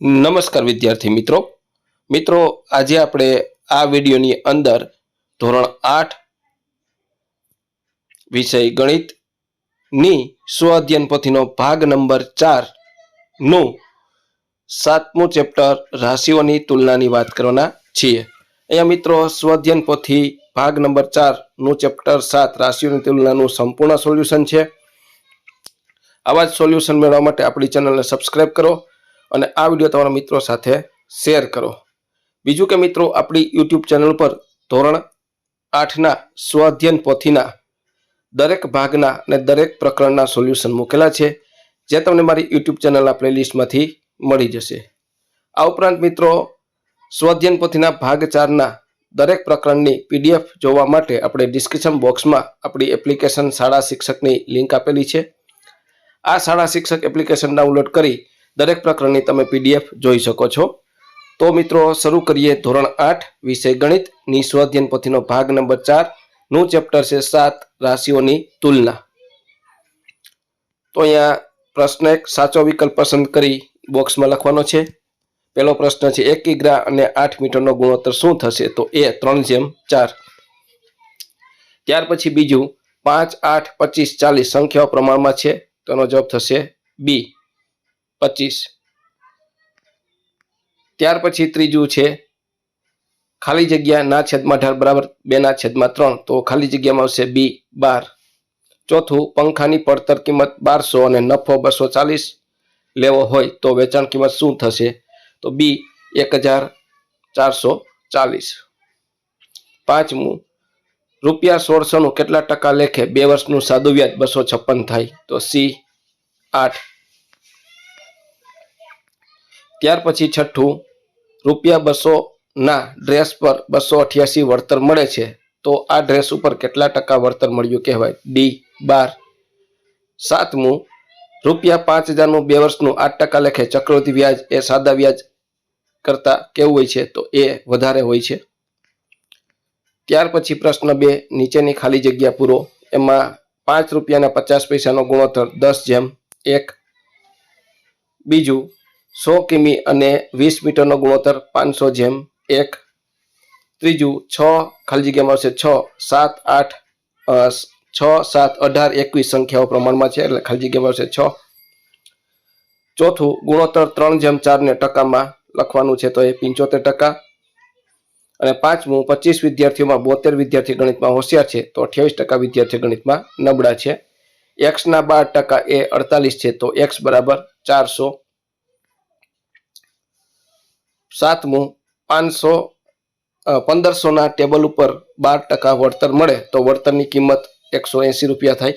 નમસ્કાર વિદ્યાર્થી મિત્રો. મિત્રો, આજે આપણે આ વિડીયોની અંદર ધોરણ આઠ વિષય ગણિતની સ્વ અધ્યયન પોથીનો ભાગ નંબર ચારનું સાતમું ચેપ્ટર રાશિઓની તુલનાની વાત કરવાના છીએ. અહીંયા મિત્રો સ્વ અધ્યયન પોથી ભાગ નંબર ચારનું ચેપ્ટર સાત રાશિઓની તુલનાનું સંપૂર્ણ સોલ્યુશન છે. આવા જ સોલ્યુશન મેળવવા માટે આપણી ચેનલને સબસ્ક્રાઇબ કરો. અને આ વીડિયો તમારા મિત્રો સાથે શેર કરો. બીજું કે મિત્રો, આપણી યુટ્યુબ ચેનલ પર ધોરણ આઠના સ્વઅધ્યયન પોથીના દરેક ભાગના અને દરેક પ્રકરણના સોલ્યુશન મૂકેલા છે, જે તમને મારી યુટ્યુબ ચેનલના પ્લેલિસ્ટમાંથી મળી જશે. આ ઉપરાંત મિત્રો, સ્વાધ્યન પોથીના ભાગ ચારના દરેક પ્રકરણની પીડીએફ જોવા માટે આપણે ડિસ્ક્રિપ્શન બોક્સમાં આપણી એપ્લિકેશન શાળા શિક્ષકની લિંક આપેલી છે. આ શાળા શિક્ષક એપ્લિકેશન ડાઉનલોડ કરી દરેક પ્રકરણની તમે પીડીએફ જોઈ શકો છો. તો મિત્રો, શરૂ કરીએ ધોરણ આઠ, વિષય ગણિત. સ્વઅધ્યયન પોથીનો ભાગ નંબર ચાર. નું ચેપ્ટર છે સાત રાશિઓની તુલના. તો અહીંયા પ્રશ્ન એક, સાચો વિકલ્પ પસંદ કરી બોક્સમાં લખવાનો છે. પહેલો પ્રશ્ન છે, એક કિગ્રા અને આઠ મીટરનો ગુણોત્તર શું થશે? તો એ ત્રણ જેમ ચાર. ત્યાર પછી બીજું, પાંચ, આઠ, પચીસ, ચાલીસ સંખ્યાઓ પ્રમાણમાં છે. તો જવાબ થશે બી. પચીસ. ત્યાર પછી ત્રીજું છે, ખાલી જગ્યા ના છેદમાં અઢાર બરાબર બે ના છેદમાં ત્રણ, તો ખાલી જગ્યામાં આવશે બી બાર. ચોથું, પંખાની પડતર કિંમત બારસો અને નફો બસો ચાલીસ લેવો હોય તો વેચાણ કિંમત શું થશે? તો બી એક હજાર ચારસો ચાલીસ. પાંચમું, રૂપિયા સોળસોનું કેટલા ટકા લેખે બે વર્ષનું સાદું વ્યાજ બસો છપ્પન થાય? તો સી આઠ ત્યાર પછી છઠ્ઠું, રૂપિયા બસોના ડ્રેસ પર બસો અઠ્યાસી વળતર મળે છે. તો આ ડ્રેસ ઉપર કેટલા ટકા વળતર મળ્યું કહેવાય? ડી, બાર. સાતમું, રૂપિયા પાંચ હજારનું બે વર્ષનું આઠ ટકા લેખે ચક્રવર્તી વ્યાજ એ સાદા વ્યાજ કરતા કેવું હોય છે? તો એ વધારે હોય છે. ત્યાર પછી પ્રશ્ન બે, નીચેની ખાલી જગ્યા પૂરો. એમાં પાંચ રૂપિયાના પચાસ પૈસાનો ગુણોત્તર દસ જેમ. એક. બીજું સો કિમી અને વીસ મીટરનો ગુણોત્તર પાંચસો જેમ એક. ત્રીજું, છ, ખાલી જગ્યામાં આવશે છ, સાત, આઠ છ, સાત, અઢાર, એકવીસ સંખ્યાઓ પ્રમાણમાં છે, એટલે ખાલી જગ્યામાં આવશે છ. ચોથું, ગુણોત્તર ત્રણ જેમ ચારને ટકામાં લખવાનું છે, તો એ પંચોતેર ટકા. અને પાંચમું, પચીસ વિદ્યાર્થીઓમાં બોતેર વિદ્યાર્થી ગણિતમાં હોશિયાર છે, તો અઠ્યાવીસ ટકા વિદ્યાર્થી ગણિતમાં નબળા છે. એક્સના બાર ટકા એ અડતાલીસ છે, તો એક્સ બરાબર ચારસો. સાતમું પાંચસો પંદરસોના ટેબલ ઉપર બાર ટકા વળતર મળે તો વળતરની કિંમત એકસો એંસી રૂપિયા થાય.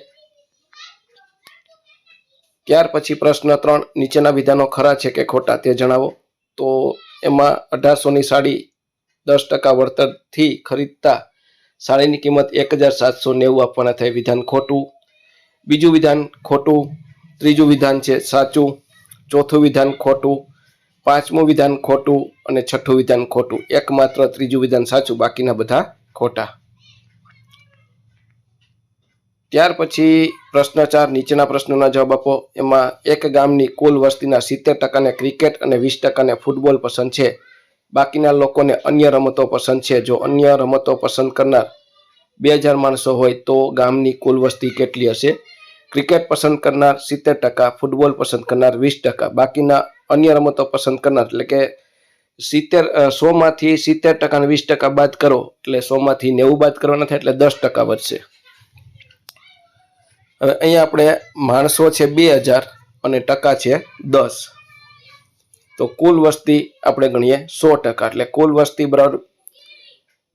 ત્યાર પછી પ્રશ્ન ત્રણ, નીચેના વિધાનો ખરા છે કે ખોટા તે જણાવો. તો એમાં અઢારસોની સાડી દસ ટકા વળતરથી ખરીદતા સાડીની કિંમત એક હજાર સાતસો નેવું આપવાના થાય. વિધાન ખોટું. બીજું વિધાન ખોટું. ત્રીજું વિધાન છે સાચું. ચોથું વિધાન ખોટું. પાંચમું વિધાન ખોટું અને છઠ્ઠું વિધાન ખોટું. એકમાત્ર ત્રીજું વિધાન સાચું, બાકીના બધા ખોટા. ત્યાર પછી પ્રશ્ન ચાર નીચેના પ્રશ્નોના જવાબ આપો. એમાં એક ગામની કુલ વસ્તીના સિત્તેર ટકાને ક્રિકેટ અને વીસ ટકાને ફૂટબોલ પસંદ છે. બાકીના લોકોને અન્ય રમતો પસંદ છે. જો અન્ય રમતો પસંદ કરનાર બે હજાર માણસો હોય તો ગામની કુલ વસ્તી કેટલી હશે? ક્રિકેટ પસંદ કરનાર સિત્તેર ટકા, ફૂટબોલ પસંદ કરનાર વીસ ટકા, બાકીના અન્ય રમતો પસંદ કરનાર. એટલે કે સિત્તેર સો માંથી સિત્તેર ટકાને વીસ ટકા બાદ કરો, એટલે સો માંથી નેવું બાદ કરવાના થાય એટલે દસ ટકા વધશે. હવે અહીંયા આપણે માણસો છે બે હજાર અને ટકા છે દસ. તો કુલ વસ્તી આપણે ગણીએ સો ટકા, એટલે કુલ વસ્તી બરાબર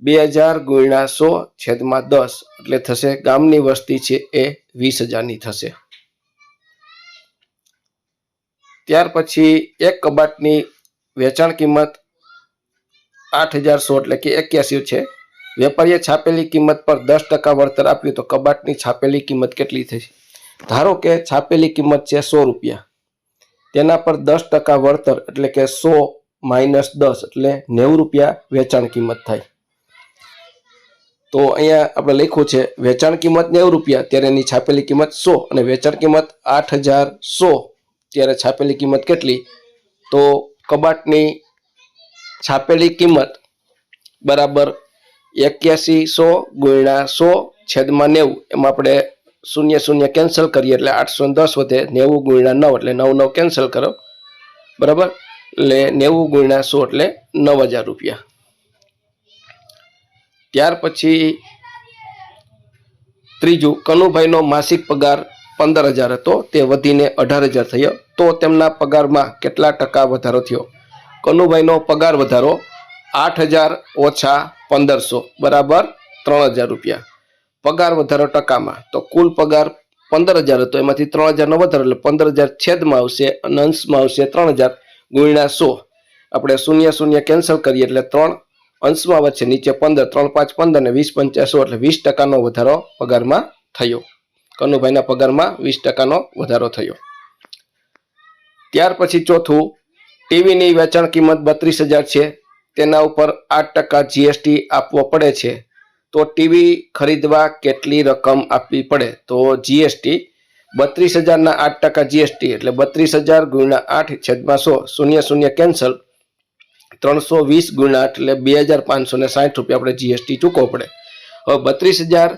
બે હજાર ગુણ્યા સો છેદમાં દસ, એટલે થશે ગામની વસ્તી છે એ વીસ હજારની થશે. ત્યાર પછી એક કબાટની વેચાણ કિંમત આઠ હજાર સો એટલે કે એક્યાસી છે. વેપારીએ છાપેલી કિંમત પર દસ ટકા વળતર આપ્યું તો કબાટની છાપેલી કિંમત કેટલી થશે ધારો કે છાપેલી કિંમત છે સો રૂપિયા. તેના પર દસ ટકા વળતર એટલે કે સો માઇનસ દસ એટલે નેવું રૂપિયા વેચાણ કિંમત થાય. તો અહીંયા આપણે લખ્યું છે, વેચાણ કિંમત નેવું રૂપિયા, ત્યારે એની છાપેલી કિંમત સો અને વેચાણ કિંમત આઠ હજાર સો. ત્યારે છાપેલી કિંમત કેટલી? તો કબાટની છાપેલી કિંમત બરાબર એક્યાસી સો ગુણ્યા સો છેદમાં નેવું. એમાં આપણે શૂન્ય શૂન્ય કેન્સલ કરીએ એટલે આઠસો દસ વધે. નેવું ગુણ્યા નવ એટલે નવ નવ કેન્સલ કરો. બરાબર? એટલે નેવું ગુણ્યા સો એટલે નવ હજાર રૂપિયા. ત્યાર પછી ત્રીજું, કનુભાઈનો માસિક પગાર પંદર હજાર હતો, તે વધીને અઢાર હજાર થયો. તો તેમના પગારમાં કેટલા ટકા વધારો થયો? કનુભાઈનો પગાર વધારો આઠ હજાર ઓછા પંદરસો, બરાબર ત્રણ હજાર રૂપિયા. પગાર વધારો ટકામાં. તો કુલ પગાર પંદર હજાર હતો, એમાંથી ત્રણ હજારનો વધારો, એટલે પંદર હજાર છેદમાં આવશે અને અંશમાં આવશે ત્રણ હજાર ગુણ્યા સો. આપણે શૂન્ય શૂન્ય કેન્સલ કરીએ, એટલે ત્રણ અંશમાં વચ્ચે નીચે પંદર, ત્રણ પાંચ પંદર ને વીસ પંચાસો એટલે વીસ ટકાનો વધારો પગારમાં થયો. કનુભાઈના પગારમાં વીસ ટકાનો વધારો થયો. ત્યાર પછી ચોથું, ટીવીની વેચાણ કિંમત બત્રીસ હજાર છે. તેના ઉપર આઠ ટકા જીએસટી આપવો પડે છે. તો ટીવી ખરીદવા કેટલી રકમ આપવી પડે? તો જીએસટી બત્રીસ હજારના આઠ ટકા જીએસટી એટલે બત્રીસ હજાર ગુણ્યા આઠ છેદમાં સો, શૂન્ય શૂન્ય કેન્સલ ત્રણસો વીસ ગુણ્યા આઠ એટલે બે હજાર પાંચસો ને સાઠ રૂપિયા આપણે જીએસટી ચૂકવવો પડે. હવે બત્રીસ હજાર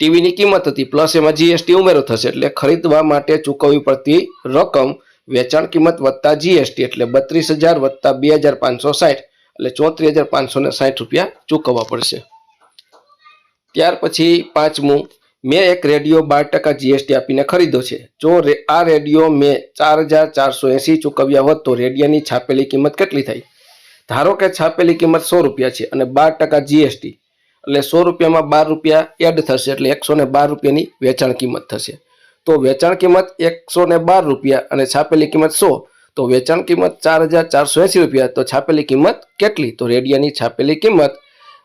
ટીવીની કિંમત હતી પ્લસ એમાં જીએસટી ઉમેરો થશે, એટલે ખરીદવા માટે ચૂકવવી પડતી રકમ વેચાણ કિંમત વત્તા જીએસટી એટલે બત્રીસ હજાર વત્તા બે હજાર પાંચસો સાઠ, એટલે ચોત્રીસ હજાર પાંચસો સાઠ રૂપિયા ચૂકવવા પડશે. ત્યાર પછી પાંચમું, મેં એક રેડિયો બાર ટકા જીએસટી આપીને ખરીદ્યો છે. જો આ રેડિયો મેં ચાર હજાર ચારસો એંસી ચૂકવ્યા હોત, તો રેડિયાની છાપેલી કિંમત કેટલી થાય ધારો કે છાપેલી કિંમત સો રૂપિયા છે અને બાર ટકા જીએસટી એટલે સો રૂપિયામાં બાર રૂપિયા એડ થશે એટલે એકસો ને બાર રૂપિયાની વેચાણ કિંમત થશે. તો વેચાણ કિંમત એકસો ને બાર રૂપિયા અને છાપેલી કિંમત સો. તો વેચાણ કિંમત ચાર હજાર ચારસો એંસી રૂપિયા. તો છાપેલી કિંમત કેટલી? તો રેડિયાની છાપેલી કિંમત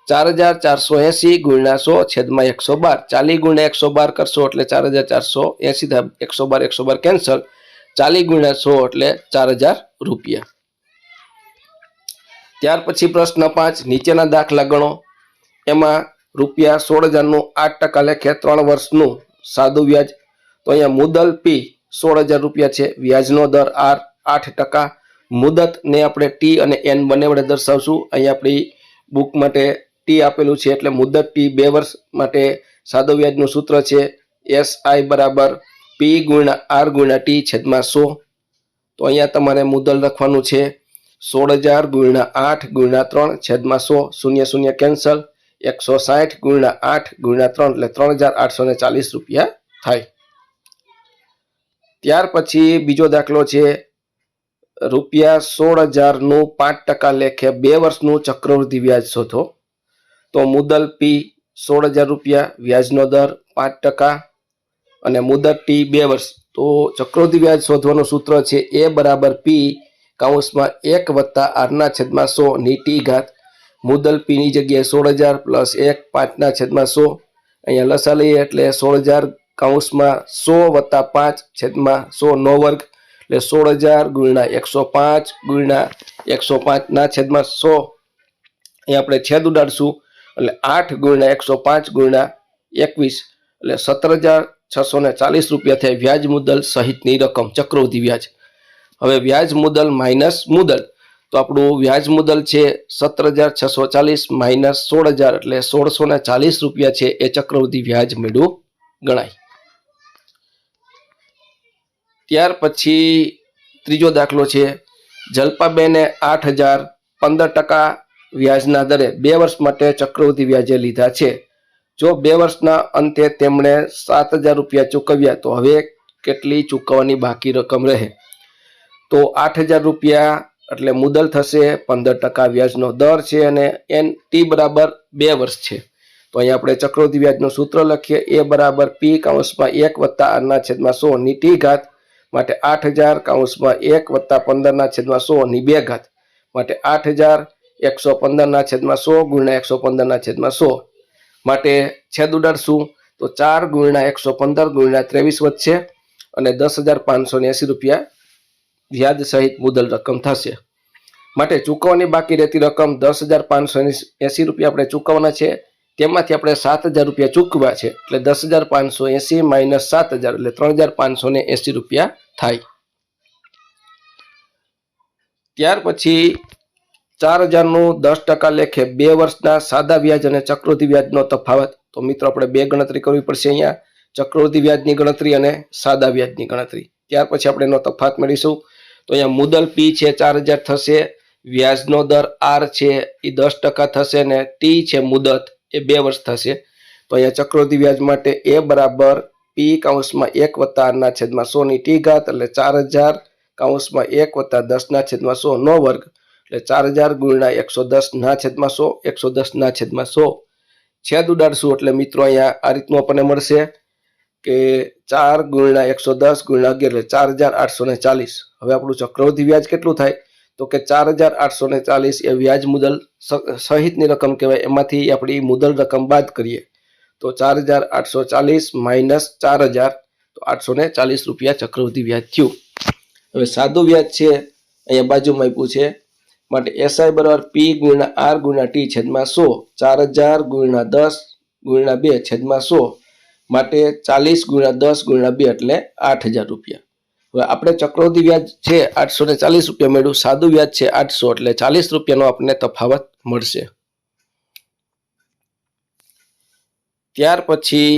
ચાર હજાર ચારસો એંસી ગુણ્યા સો છેદમાં એકસો બાર. ચાલી ગુણ્યા એકસો બાર કરશો એટલે ચાર હજાર ચારસો એંસી એકસો બાર એકસો બાર કેન્સલ ચાલી ગુણ્યા સો એટલે ચાર હજાર રૂપિયા. ત્યાર પછી પ્રશ્ન પાંચ. નીચેના દાખલા ગણો. એમાં રૂપિયા સોળ હજારનું આઠ ટકા લેખે ત્રણ વર્ષનું સાદું વ્યાજ. તો અહીંયા મુદલ પી સોળ હજાર રૂપિયા છે. વ્યાજનો દર આર આઠ ટકા. મુદતને આપણે ટી અને એન બંને વડે દર્શાવશું. અહીંયા આપણી બુક માટે ટી આપેલું છે એટલે મુદત ટી બે વર્ષ માટે સાદો વ્યાજનું સૂત્ર છે એસ આઈ બરાબર પી ગુણ્યા આર ગુણ્યા ટી છેદમાં સો. તો અહીંયા તમારે મુદલ લખવાનું છે સોળ હજાર ગુણ્યા આઠ ગુણ્યા ત્રણ છેદમાં સો. શૂન્ય શૂન્ય કેન્સલ. એકસો સાઠ ગુણ્યા આઠ ગુણ્યા ત્રણ, એટલે ત્રણ હજાર આઠસો ને ચાલીસ રૂપિયા થાય. ત્યાર પછી બીજો દાખલો છે, રૂપિયા સોળ હજારનું પાંચ ટકા લેખે બે વર્ષનું ચક્રવૃદ્ધિ વ્યાજ શોધો. તો મુદલ પી સોળ હજાર રૂપિયા, વ્યાજનો દર પાંચ ટકા અને મુદત ટી બે વર્ષ. તો ચક્રવૃદ્ધિ વ્યાજ શોધવાનું સૂત્ર છે એ બરાબર પી કાઉન્સમાં એક વત્તા આરના છેદમાં સો ની ટી ઘાત મુદલ પીની જગ્યાએ સોળ હજાર પ્લસ એક પાંચના છેદમાં સો. અહીંયા લસા લઈએ એટલે સોળ હજાર કાઉન્સમાં સો વત્તા પાંચ છેદમાં સો નો વર્ગ. એટલે સોળ હજાર ગુણ્યા એકસો પાંચ ગુણ્યા એકસો પાંચના છેદમાં સો. અહીંયા આપણે છેદ ઉડાડશું. એટલે આઠ ગુણ્યા એકસો પાંચ ગુણ્યા એકવીસ. એટલે સત્તર હજાર છસો ને ચાલીસ રૂપિયા થાય વ્યાજ મુદલ સહિતની રકમ, ચક્રવૃદ્ધિ વ્યાજ. હવે વ્યાજ મુદલ માઇનસ મુદલ. તો આપણું વ્યાજ મુદલ છે સત્તર હજાર છસો ચાલીસ માઇનસ સોળ હજાર એટલે સોળસો ને ચાલીસ રૂપિયા છે એ ચક્રવૃદ્ધિ વ્યાજ મેળવું ગણાય. ત્યાર પછી ત્રીજો દાખલો છે જલ્પાબેને આઠ હજાર પંદર ટકા વ્યાજના દરે બે વર્ષ માટે ચક્રવૃદ્ધિ વ્યાજે લીધા છે. જો બે વર્ષના અંતે તેમણે સાત હજાર રૂપિયા ચૂકવ્યા તો હવે કેટલી ચૂકવવાની બાકી રકમ રહે? તો આઠ હજાર રૂપિયા એટલે મુદલ થશે, પંદર ટકા વ્યાજનો દર છે અને એન ટી બરાબર બે વર્ષ છે. તો અહીંયા આપણે ચક્રવૃદ્ધિ વ્યાજનું સૂત્ર લખીએ. એ બરાબર પી કાઉન્સમાં એક વત્તા આરના છેદમાં સો ની ટી ઘાત માટે આઠ હજાર કાઉન્સમાં એક વત્તા પંદરના છેદમાં સો ની બે ઘાત માટે આઠ હજાર એકસો પંદરના છેદમાં સો ગુણ્યા એકસો પંદરના છેદમાં સો માટે છેદ ઉડાડશું તો ચાર ગુણ્યા એકસો પંદર ગુણ્યા ત્રેવીસ વધશે અને દસ હજાર પાંચસો એંસી રૂપિયા વ્યાજ સહિત મુદલ રકમ થશે. માટે ચૂકવવાની બાકી રહેતી રકમ દસ હજાર પાંચસો એંસી રૂપિયા આપણે ચૂકવવાના છે. તેમાંથી આપણે સાત હજાર રૂપિયા ચૂકવ્યા છે. એટલે દસ હજાર પાંચસો એંસી માઇનસ સાત હજાર એટલે ત્રણ હજાર પાંચસો ને એંસી રૂપિયા થાય. ત્યાર પછી ચાર હજારનું દસ ટકા લેખે બે વર્ષના સાદા વ્યાજ અને ચક્રવૃદ્ધિ વ્યાજનો તફાવત. તો મિત્રો આપણે બે ગણતરી કરવી પડશે અહીંયા. ચક્રવૃદ્ધિ વ્યાજની ગણતરી અને સાદા વ્યાજની ગણતરી. ત્યાર પછી આપણે એનો તફાવત મેળવીશું. તો અહીંયા મુદલ પી છે, ચાર હજાર થશે. વ્યાજનો દર આર છે, એ દસ ટકા થશે ને ટી છે, મુદત, એ બે વર્ષ થશે. તો અહીંયા ચક્રવૃદ્ધિ વ્યાજ માટે એ બરાબર પી કાઉન્સમાં એક વત્તા આરના છેદમાં સો ની ટી ઘાત, એટલે ચાર હજાર કાઉન્સમાં એક વત્તા દસના છેદમાં સો નો વર્ગ, એટલે ચાર હજાર ગુણ્યા એકસો દસ ના છેદમાં સો, એકસો દસ ના છેદમાં સો. છેદ ઉડાડશું, એટલે મિત્રો અહીંયા આ રીતનું આપણને મળશે. કે ચાર ગુણ્યા એકસો દસ ગુણ્યા અગિયાર એટલે ચાર હજાર આઠસો ને ચાલીસ. હવે આપણું ચક્રવૃદ્ધિ વ્યાજ કેટલું થાય? તો કે ચાર હજાર આઠસો ને ચાલીસ એ વ્યાજ મુદલ સહિતની રકમ કહેવાય. એમાંથી આપણી મુદલ રકમ બાદ કરીએ. તો ચાર હજાર આઠસો ચાલીસ માઇનસ ચાર હજાર, તો આઠસો ને ચાલીસ રૂપિયા ચક્રવૃદ્ધિ વ્યાજ થયું. હવે સાદું વ્યાજ છે, અહીંયા બાજુમાં આપ્યું છે. માટે એસઆઈ બરાબર પી ગુણ્યા આર ગુણ્યા ટી છેદમાં સો, ચાર હજાર ગુણ્યા દસ ગુણ્યા બે છેદમાં સો. માટે ચાલીસ ગુણ્યા દસ ગુણ્યા બે એટલે આઠ હજાર રૂપિયા. હવે આપણે ચક્રવૃદ્ધિ વ્યાજ છે આઠસો ને ચાલીસ રૂપિયા મેળવ્યું સાદું વ્યાજ છે આઠસો એટલે ચાલીસ રૂપિયાનો આપણને તફાવત મળશે. ત્યાર પછી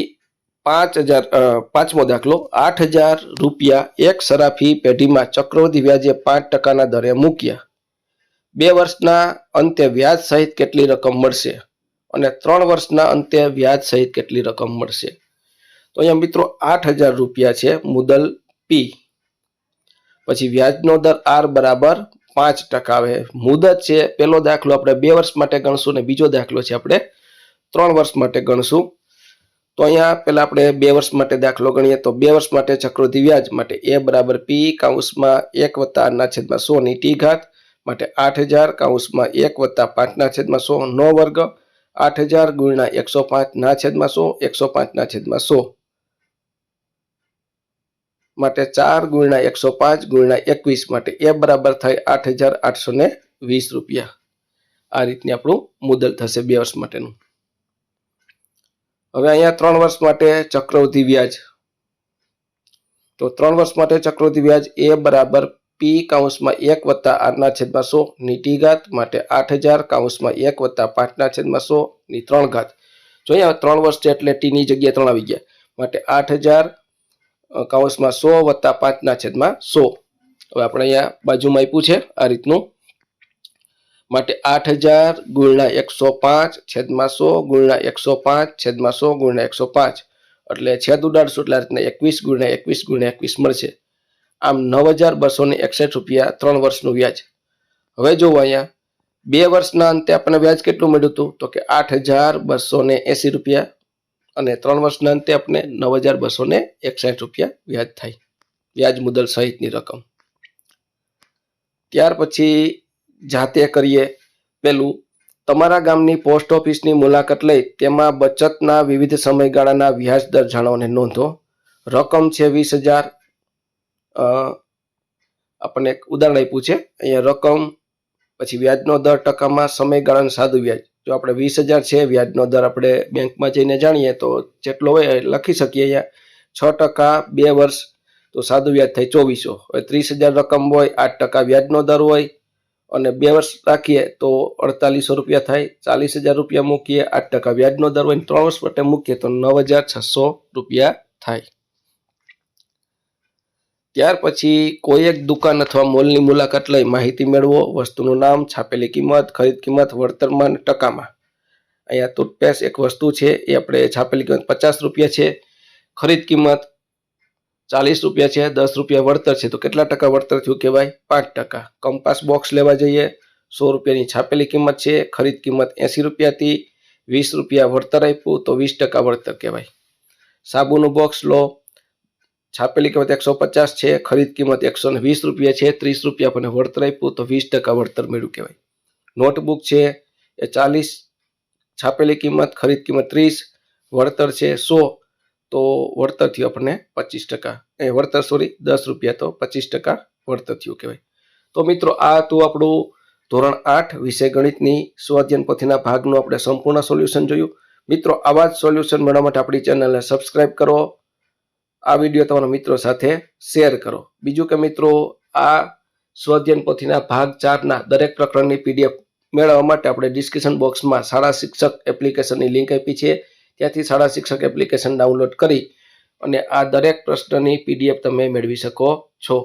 પાંચ હજાર પાંચમો દાખલો, આઠ હજાર રૂપિયા એક સરાફી પેઢીમાં ચક્રવૃદ્ધિ વ્યાજે પાંચ ટકાના દરે મૂક્યા. બે વર્ષના અંતે વ્યાજ સહિત કેટલી રકમ મળશે? અને ત્રણ વર્ષના અંતે વ્યાજ સહિત કેટલી રકમ મળશે? તો અહીંયા મિત્રો આઠ હજાર રૂપિયા છે મુદલ પી. પછી વ્યાજનો દર આર બરાબર પાંચ ટકા આવે. મુદત છે પેલો દાખલો આપણે બે વર્ષ માટે ગણશું અને બીજો દાખલો છે આપણે ત્રણ વર્ષ માટે ગણશું. તો અહીંયા પેલા આપણે બે વર્ષ માટે દાખલો ગણીએ તો બે વર્ષ માટે ચક્રવૃદ્ધિ વ્યાજ માટે એ બરાબર પી કાઉન્સમાં એક વત્તા આરના છેદમાં સો ની ટી ઘાત માટે આઠ હજાર કાઉન્સમાં એક વત્તા પાંચના છેદમાં સો નો વર્ગ આઠ હજાર ગુણ્યા એકસો પાંચ ના છેદમાં સો, એકસો પાંચના છેદમાં સો. માટે ચાર ગુણ્યા એકસો પાંચ ગુણ્યા એકવીસ માટે એ બરાબર થાય આઠ હજાર આઠસો ને વીસ રૂપિયા. આ રીતની આપણું મુદલ થશે બે વર્ષ માટેનું. હવે અહીંયા ત્રણ વર્ષ માટે ચક્રવૃદ્ધિ વ્યાજ. તો ત્રણ વર્ષ માટે ચક્રવૃદ્ધિ વ્યાજ એ બરાબર પી કાઉન્સમાં એક વત્તા આઠના છેદમાં સો ની ટી ઘાત માટે આઠ હજાર કાઉન્સમાં એક વત્તા પાંચના છેદમાં સો ની ત્રણ ઘાત. જો અહીંયા ત્રણ વર્ષ છે એટલે ટીની જગ્યાએ ત્રણ આવી ગયા. માટે આઠ હજાર કાઉન્સમાં સો વત્તા પાંચના છેદમાં સો. હવે આપણે અહીંયા બાજુમાં આપ્યું છે આ રીતનું. માટે આઠ હજાર ગુણના એકસો પાંચ છેદમાં સો ગુણના એકસો પાંચ છેદમાં સો ગુણના એકસો પાંચ. એટલે છેદ ઉડાડશું એટલે આ રીતના એકવીસ ગુણ્યા એકવીસ ગુણ્યા એકવીસ મળશે. આમ નવ હજાર બસો ને એકસઠ રૂપિયા ત્રણ વર્ષનું વ્યાજ. હવે જોવો અહીંયા. બે વર્ષના અંતે આપણને વ્યાજ કેટલું મળ્યું હતું? તો કે આઠ હજાર બસો ને એંસી રૂપિયા. અને ત્રણ વર્ષના અંતે આપણે નવ હજાર બસો ને એકસાઠ રૂપિયા વ્યાજ થાય. વ્યાજ મુદલ સહિતની રકમ. ત્યાર પછી જાતે કરીએ પેલું. તમારા ગામની પોસ્ટ ઓફિસની મુલાકાત લઈ તેમાં બચતના વિવિધ સમયગાળાના વ્યાજ દર જાણવાને નોંધો. રકમ છે વીસ હજાર. આપણને એક ઉદાહરણ આપ્યું છે. અહીંયા રકમ પછી વ્યાજનો દર ટકામાં સમયગાળાનું સાદું વ્યાજ. જો આપણે વીસ હજાર છે, વ્યાજનો દર આપણે બેંકમાં જઈને જાણીએ તો જેટલો હોય લખી શકીએ અહીંયા. છ ટકા બે વર્ષ, તો સાદું વ્યાજ થાય ચોવીસો. હવે ત્રીસ હજાર રકમ હોય, આઠ ટકા વ્યાજનો દર હોય, અને બે વર્ષ રાખીએ તો અડતાલીસો રૂપિયા થાય. ચાલીસ હજાર રૂપિયા મૂકીએ, આઠ ટકા વ્યાજનો દર હોય ત્રણ વર્ષ માટે મૂકીએ તો નવ હજાર છસો રૂપિયા થાય. ત્યાર પછી કોઈ એક દુકાન અથવા મોલની મુલાકાત લઈ માહિતી મેળવો, વસ્તુનું નામ, છાપેલી કિંમત, ખરીદ કિંમત, વળતરમાં ટકામાં. અહીંયા ટૂથપેસ્ટ એક વસ્તુ છે, એ આપણે છાપેલી કિંમત પચાસ રૂપિયા છે, ખરીદ કિંમત ચાલીસ રૂપિયા છે, દસ રૂપિયા વળતર છે. તો કેટલા ટકા વળતર થયું કહેવાય? પાંચ ટકા. કંપાસ બોક્સ લેવા જઈએ, સો રૂપિયાની છાપેલી કિંમત છે, ખરીદ કિંમત એંસી રૂપિયાથી વીસ રૂપિયા વળતર આપ્યું, તો વીસ ટકા વળતર કહેવાય. સાબુનું બોક્સ લો છાપેલી કિંમત એકસો પચાસ છે, ખરીદ કિંમત એકસો ને વીસ રૂપિયા છે, ત્રીસ રૂપિયા આપણને વળતર આપ્યું તો વીસ ટકા વળતર મેળવ્યું કહેવાય. નોટબુક છે એ ચાલીસ, છાપેલી કિંમત, ખરીદ કિંમત ત્રીસ, વળતર છે સો, તો વળતર થયું આપણને પચીસ ટકા. એ વળતર સોરી દસ રૂપિયા તો પચીસ ટકા વળતર થયું કહેવાય. તો મિત્રો, આ હતું આપણું ધોરણ આઠ વિષય ગણિતની સ્વાધ્યન પોથીના ભાગનું આપણે સંપૂર્ણ સોલ્યુશન જોયું. મિત્રો, આવા જ સોલ્યુશન મેળવવા માટે આપણી ચેનલને સબસ્ક્રાઇબ કરો. આ વીડિયો તમારા મિત્રો સાથે શેર કરો. બીજું કે મિત્રો, આ સ્વધ્યન પોથીના ભાગ ચારના દરેક પ્રકરણની પીડીએફ મેળવવા માટે આપણે ડિસ્ક્રિપ્શન બોક્સમાં શાળા શિક્ષક એપ્લિકેશનની લિંક આપી છે. ત્યાંથી શાળા શિક્ષક એપ્લિકેશન ડાઉનલોડ કરી અને આ દરેક પ્રશ્નની પીડીએફ તમે મેળવી શકો છો.